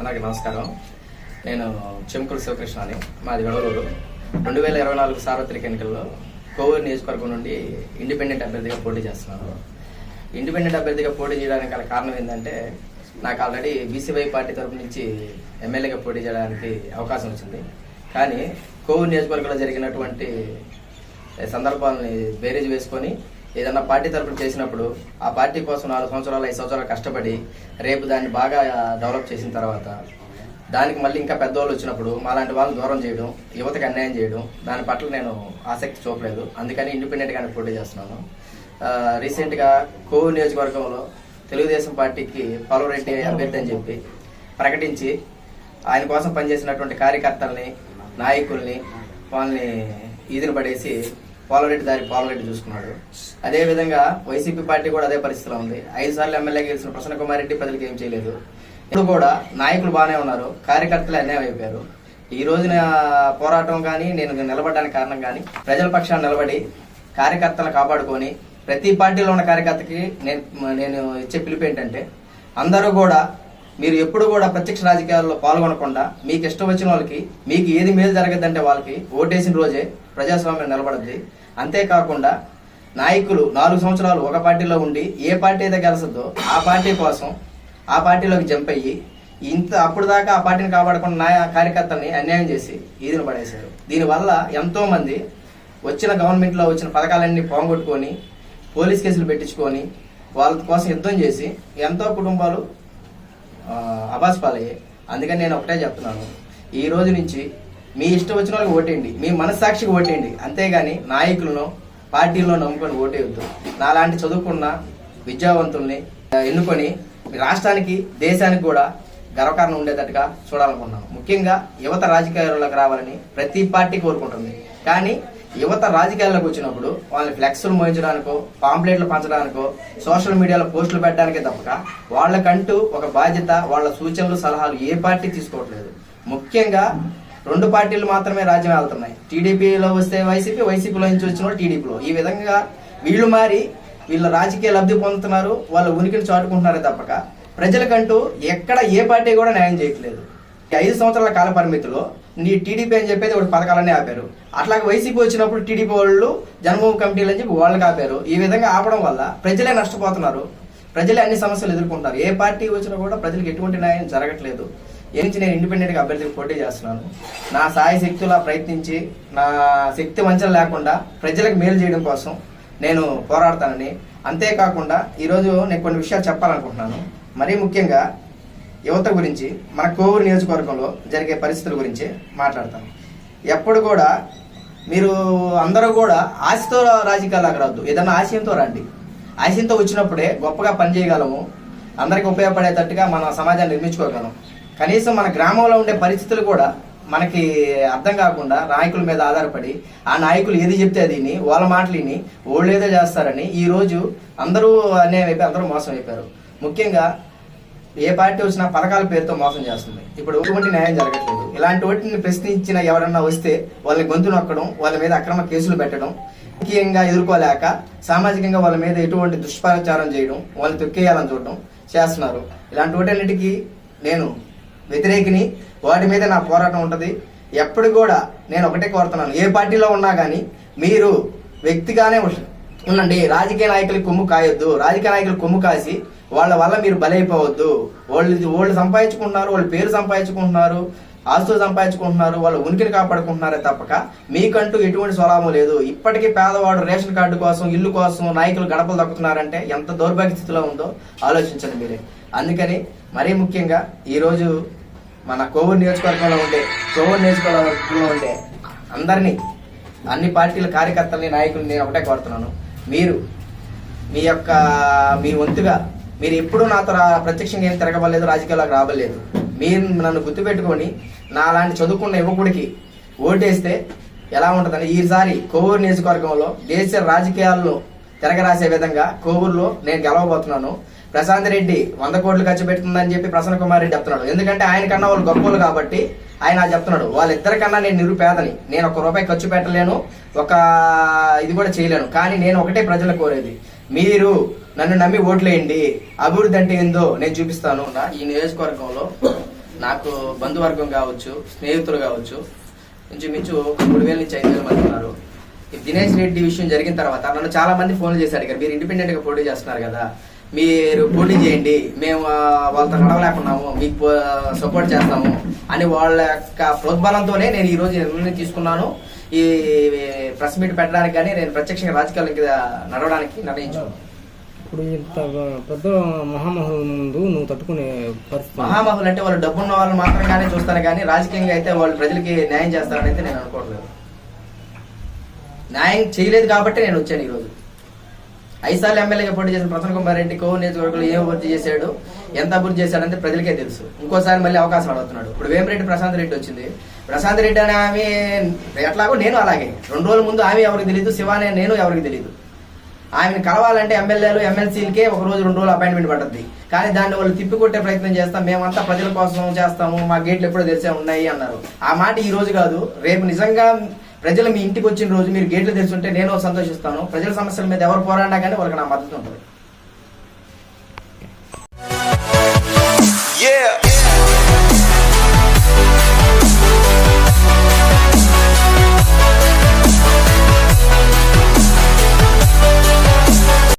అలాగే నమస్కారం. నేను చెంకుల శివకృష్ణ అని మాది వెడలూరు. రెండు వేల ఇరవై నాలుగు సార్వత్రిక ఎన్నికల్లో కోవూరు నియోజకవర్గం నుండి ఇండిపెండెంట్ అభ్యర్థిగా పోటీ చేస్తున్నాను. ఇండిపెండెంట్ అభ్యర్థిగా పోటీ చేయడానికి గల కారణం ఏంటంటే నాకు ఆల్రెడీ బీసీవై పార్టీ తరపు నుంచి ఎమ్మెల్యేగా పోటీ చేయడానికి అవకాశం వచ్చింది. కానీ కోవూరు నియోజకవర్గంలో జరిగినటువంటి సందర్భాలని బేరేజ్ వేసుకొని ఏదన్నా పార్టీ తరపున చేసినప్పుడు ఆ పార్టీ కోసం నాలుగు సంవత్సరాలు ఐదు సంవత్సరాలు కష్టపడి రేపు దాన్ని బాగా డెవలప్ చేసిన తర్వాత దానికి మళ్ళీ ఇంకా పెద్దవాళ్ళు వచ్చినప్పుడు మాలాంటి వాళ్ళని దూరం చేయడం యువతకి అన్యాయం చేయడం దాని పట్ల నేను ఆసక్తి చూపలేదు. అందుకని ఇండిపెండెంట్గానే పోటీ చేస్తున్నాను. రీసెంట్గా కోవి నియోజకవర్గంలో తెలుగుదేశం పార్టీకి పలురెడ్డి అభ్యర్థి అని చెప్పి ప్రకటించి ఆయన కోసం పనిచేసినటువంటి కార్యకర్తల్ని నాయకుల్ని వాళ్ళని ఈదిన పడేసి పోలరెడ్డి దారి పోలరెడ్డి చూసుకున్నాడు. అదే విధంగా వైసీపీ పార్టీ కూడా అదే పరిస్థితిలో ఉంది. ఐదు సార్లు ఎమ్మెల్యే గెలిచిన ప్రసన్న కుమార్ రెడ్డి ప్రజలకు ఏం చేయలేదు. ఇప్పుడు కూడా నాయకులు బాగానే ఉన్నారు. కార్యకర్తలు అన్యాయం అయిపోయారు. ఈ రోజున పోరాటం కానీ నేను నిలబడడానికి కారణం కానీ ప్రజల పక్షాన్ని నిలబడి కార్యకర్తలను కాపాడుకొని ప్రతి పార్టీలో ఉన్న కార్యకర్తకి నేను నేను ఇచ్చే పిలుపు ఏంటంటే అందరూ కూడా మీరు ఎప్పుడు కూడా ప్రత్యక్ష రాజకీయాల్లో పాల్గొనకుండా మీకు ఇష్టం వచ్చిన వాళ్ళకి మీకు ఏది మేలు జరగదంటే వాళ్ళకి ఓటేసిన రోజే ప్రజాస్వామ్యం నిలబడద్ది. అంతేకాకుండా నాయకులు నాలుగు సంవత్సరాలు ఒక పార్టీలో ఉండి ఏ పార్టీ అయితే గెలసద్దో ఆ పార్టీ కోసం ఆ పార్టీలోకి జంప్ అయ్యి ఇంత అప్పుడు దాకా ఆ పార్టీని కాపాడకుండా నా కార్యకర్తల్ని అన్యాయం చేసి ఈదిన పడేశారు. దీనివల్ల ఎంతోమంది వచ్చిన గవర్నమెంట్లో వచ్చిన పథకాలన్నీ పోగొట్టుకొని పోలీస్ కేసులు పెట్టించుకొని వాళ్ళ కోసం యుద్ధం చేసి ఎంతో కుటుంబాలు ఆ, అబాస్ పాలయ్యాయి అందుకని నేను ఒకటే చెప్తున్నాను. ఈ రోజు నుంచి మీ ఇష్టం వచ్చిన వాళ్ళకి ఓటేయండి. మీ మనస్సాక్షికి ఓటేయండి. అంతేగాని నాయకులను పార్టీల్లో నమ్ముకొని ఓటేయొద్దు. నాలాంటి చదువుకున్న విద్యావంతుల్ని ఎన్నుకొని రాష్ట్రానికి దేశానికి కూడా గర్వకారణం ఉండేటట్టుగా చూడాలనుకున్నాను ముఖ్యంగా యువత రాజకీయాల్లోకి రావాలని ప్రతి పార్టీ కోరుకుంటుంది. కానీ యువత రాజకీయాల్లోకి వచ్చినప్పుడు వాళ్ళని ఫ్లెక్స్లు మోయించడానికో పాంప్లెట్లు పంచడానికో సోషల్ మీడియాలో పోస్టులు పెట్టడానికే తప్పక వాళ్ళకంటూ ఒక బాధ్యత వాళ్ళ సూచనలు సలహాలు ఏ పార్టీ తీసుకోవట్లేదు. ముఖ్యంగా రెండు పార్టీలు మాత్రమే రాజ్యం వెళ్తున్నాయి టీడీపీలో వస్తే వైసీపీ వైసీపీలో నుంచి వచ్చిన వాళ్ళు టీడీపీలో. ఈ విధంగా వీళ్ళు మారి వీళ్ళ రాజకీయ లబ్ధి పొందుతున్నారు వాళ్ళ ఉనికిని చాటుకుంటున్నారే తప్పక. ప్రజలకంటూ ఎక్కడ ఏ పార్టీ కూడా న్యాయం చేయట్లేదు. ఐదు సంవత్సరాల కాల పరిమితిలో నీ టీడీపీ అని చెప్పేది ఒకటి పథకాలన్నీ ఆపారు. అట్లాగే వైసీపీ వచ్చినప్పుడు టీడీపీ వాళ్ళు జన్మభూమి కమిటీలు అని చెప్పి వాళ్ళకి ఆపారు. ఈ విధంగా ఆపడం వల్ల ప్రజలే నష్టపోతున్నారు. ప్రజలే అన్ని సమస్యలు ఎదుర్కొంటారు ఏ పార్టీ వచ్చినా కూడా ప్రజలకు ఎటువంటి న్యాయం జరగట్లేదు. ఏ నుంచి నేను ఇండిపెండెంట్గా అభ్యర్థికి పోటీ చేస్తున్నాను. నా సాయి శక్తులా ప్రయత్నించి నా శక్తి వంచన లేకుండా ప్రజలకు మేలు చేయడం కోసం నేను పోరాడతానని. అంతేకాకుండా ఈరోజు నేను కొన్ని విషయాలు చెప్పాలనుకుంటున్నాను. మరీ ముఖ్యంగా యువత గురించి మన కోవూరు నియోజకవర్గంలో జరిగే పరిస్థితుల గురించి మాట్లాడతాను. ఎప్పుడు కూడా మీరు అందరూ కూడా ఆశతో రాజకీయాలకు రావద్దు. ఏదన్నా ఆశయంతో రండి. ఆశయంతో వచ్చినప్పుడే గొప్పగా పనిచేయగలము. అందరికీ ఉపయోగపడేటట్టుగా మన సమాజాన్ని నిర్మించుకోగలం. కనీసం మన గ్రామంలో ఉండే పరిస్థితులు కూడా మనకి అర్థం కాకుండా నాయకుల మీద ఆధారపడి ఆ నాయకులు ఏది చెప్తే అది విని, వాళ్ళ మాటలు విని వాళ్ళు ఏదో చేస్తారని ఈ రోజు అందరూ అనే అందరూ మోసం అయిపోయారు. ముఖ్యంగా ఏ పార్టీ వచ్చినా పథకాల పేరుతో మోసం చేస్తుంది. ఇప్పుడు ఎటువంటి న్యాయం జరగట్లేదు. ఇలాంటి వాటిని ప్రశ్నించిన ఎవరన్నా వస్తే వాళ్ళని గొంతు నొక్కడం వాళ్ళ మీద అక్రమ కేసులు పెట్టడం ముఖ్యంగా ఎదుర్కోలేక సామాజికంగా వాళ్ళ మీద ఎటువంటి దుష్ప్రచారం చేయడం వాళ్ళని తొక్కేయాలని చూడడం చేస్తున్నారు. ఇలాంటి వాటన్నిటికీ నేను వ్యతిరేకిని వాటి మీద నా పోరాటం ఉంటుంది. ఎప్పుడు కూడా నేను ఒకటే కోరుతున్నాను. ఏ పార్టీలో ఉన్నా కానీ మీరు వ్యక్తిగానే ఉండండి. రాజకీయ నాయకులు కొమ్ము కాయొద్దు. రాజకీయ నాయకులు కొమ్ము కాసి వాళ్ళ వల్ల మీరు బలైపోవద్దు. వాళ్ళు వాళ్ళు సంపాదించుకుంటున్నారు వాళ్ళ పేరు సంపాదించుకుంటున్నారు ఆస్తులు సంపాదించుకుంటున్నారు వాళ్ళ ఉనికిని కాపాడుకుంటున్నారే తప్పక. మీకంటూ ఎటువంటి స్వలాభం లేదు. ఇప్పటికీ పేదవాడు రేషన్ కార్డు కోసం ఇల్లు కోసం నాయకులు గడపలు దక్కుతున్నారంటే ఎంత దౌర్భాగ్య స్థితిలో ఉందో ఆలోచించండి మీరే. అందుకని మరీ ముఖ్యంగా ఈరోజు మన కోవూరు నియోజకవర్గంలో ఉండే కోవూరు నియోజకవర్గంలో ఉండే అందరినీ అన్ని పార్టీల కార్యకర్తల్ని నాయకుల్ని నేను ఒకటే కోరుతున్నాను. మీరు మీ యొక్క మీ వంతుగా మీరు ఎప్పుడూ నాతో ప్రత్యక్షంగా ఏం తిరగబడలేదు రాజకీయాలకు రాబలేదు మీరు నన్ను గుర్తుపెట్టుకొని నా లాంటి చదువుకున్న యువకుడికి ఓటేస్తే ఎలా ఉంటుందని ఈసారి కోవూరు నియోజకవర్గంలో దేశ రాజకీయాల్లో తిరగరాసే విధంగా కోవూరులో నేను గెలవబోతున్నాను. ప్రశాంత్ రెడ్డి వంద కోట్లు ఖర్చు పెడుతుందని చెప్పి ప్రసన్న కుమార్ రెడ్డి చెప్తున్నాడు. ఎందుకంటే ఆయన కన్నా వాళ్ళు గొప్పలు కాబట్టి ఆయన చెప్తున్నాడు. చెప్తున్నాడు వాళ్ళిద్దరికన్నా నేను నిరుపేదని నేను ఒక రూపాయి ఖర్చు పెట్టలేను ఒక ఇది కూడా చేయలేను. కానీ నేను ఒకటే ప్రజలు కోరేది. మీరు నన్ను నమ్మి ఓట్లేయండి. అభివృద్ధి అంటే ఏందో నేను చూపిస్తాను. ఈ నియోజకవర్గంలో నాకు బంధువర్గం కావచ్చు స్నేహితులు కావచ్చు ఇంచుమించు మూడు వేల నుంచి ఐదు వేల మంది ఉన్నారు. ఈ దినేష్ రెడ్డి విషయం జరిగిన తర్వాత నన్ను చాలా మంది ఫోన్లు చేశారు. అడిగారు మీరు ఇండిపెండెంట్గా పోటీ చేస్తున్నారు కదా. మీరు పోటీ చేయండి మేము వాళ్ళతో నడవలేకున్నాము మీకు సపోర్ట్ చేస్తాము అని వాళ్ళ యొక్క ప్రోద్బలంతోనే నేను ఈ రోజు ఈ నిర్ణయం తీసుకున్నాను. ఈ ప్రెస్ మీట్ పెట్టడానికి కానీ నేను ప్రత్యక్షంగా రాజకీయాలకి నడవడానికి నిర్ణయించుకున్నాను. ఇప్పుడు ఇంత పెద్ద మహామహుల ముందు నువ్వు తట్టుకునే పరిస్థితి మహామహులు అంటే వాళ్ళు డబ్బున్న వాళ్ళు మాత్రంగానే చూస్తారు కానీ రాజకీయంగా అయితే వాళ్ళు ప్రజలకి న్యాయం చేస్తారని అయితే నేను అనుకోవట్లేదు. న్యాయం చేయలేదు కాబట్టి నేను వచ్చాను ఈరోజు ఐదుసార్లు ఎమ్మెల్యేగా పోటీ చేసిన ప్రసన్న కుమార్ రెడ్డి కోవూరు నియోజకవర్గంలో ఏం అభివృద్ధి చేశాడు? ఎంత అభివృద్ధి చేశాడంటే ప్రజలకే తెలుసు. ఇంకోసారి మళ్ళీ అవకాశం అడుగుతున్నాడు. ఇప్పుడు వేమిరెడ్డి ప్రశాంత్ రెడ్డి వచ్చింది. ప్రశాంత్ రెడ్డి అనే ఆమె ఎట్లాగో నేను అలాగే. రెండు రోజుల ముందు ఆమె ఎవరికి తెలియదు శివానే నేను ఎవరికి తెలియదు ఆమెను కలవాలంటే ఎమ్మెల్యేలు ఎమ్మెల్సీలకే ఒక రోజు రెండు రోజులు అపాయింట్మెంట్ పడుతుంది కానీ దాన్ని వాళ్ళు తిప్పికొట్టే ప్రయత్నం చేస్తాం. మేమంతా ప్రజల కోసం చేస్తాము. మా గేట్లు ఎప్పుడో తెలిసే ఉన్నాయి అన్నారు. ఆ మాట ఈ రోజు కాదు. రేపు నిజంగా ప్రజలు మీ ఇంటికి వచ్చిన రోజు మీరు గేట్లు తెరిచుంటే నేను సంతోషిస్తాను. ప్రజల సమస్యల మీద ఎవరు పోరాడినా కానీ వాళ్ళకి నా మద్దతు ఉంటుంది.